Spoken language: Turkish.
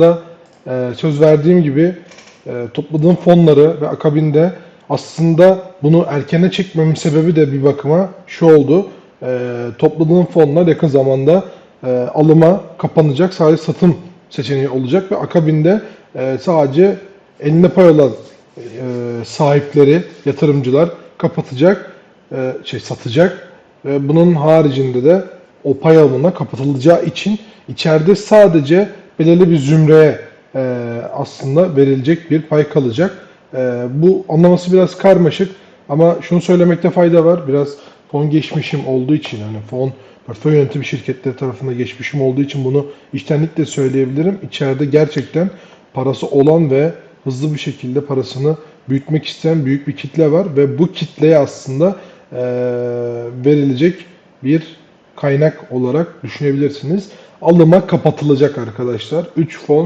da e, söz verdiğim gibi e, topladığım fonları ve akabinde aslında bunu erkene çekmemin sebebi de bir bakıma şu oldu. E, topladığım fonlar yakın zamanda alıma kapanacak. Sadece satım seçeneği olacak ve akabinde sadece eline pay olan sahipleri, yatırımcılar kapatacak, şey satacak. E, bunun haricinde de o pay alımına kapatılacağı için içeride sadece belirli bir zümreye e, aslında verilecek bir pay kalacak. E, bu anlaması biraz karmaşık ama şunu söylemekte fayda var. Biraz fon geçmişim olduğu için hani fon portföy yönetimi şirketleri tarafında geçmişim olduğu için bunu içtenlikle söyleyebilirim. İçeride gerçekten parası olan ve hızlı bir şekilde parasını büyütmek isteyen büyük bir kitle var ve bu kitleye aslında e, verilecek bir kaynak olarak düşünebilirsiniz. Alıma kapatılacak arkadaşlar. 3 fon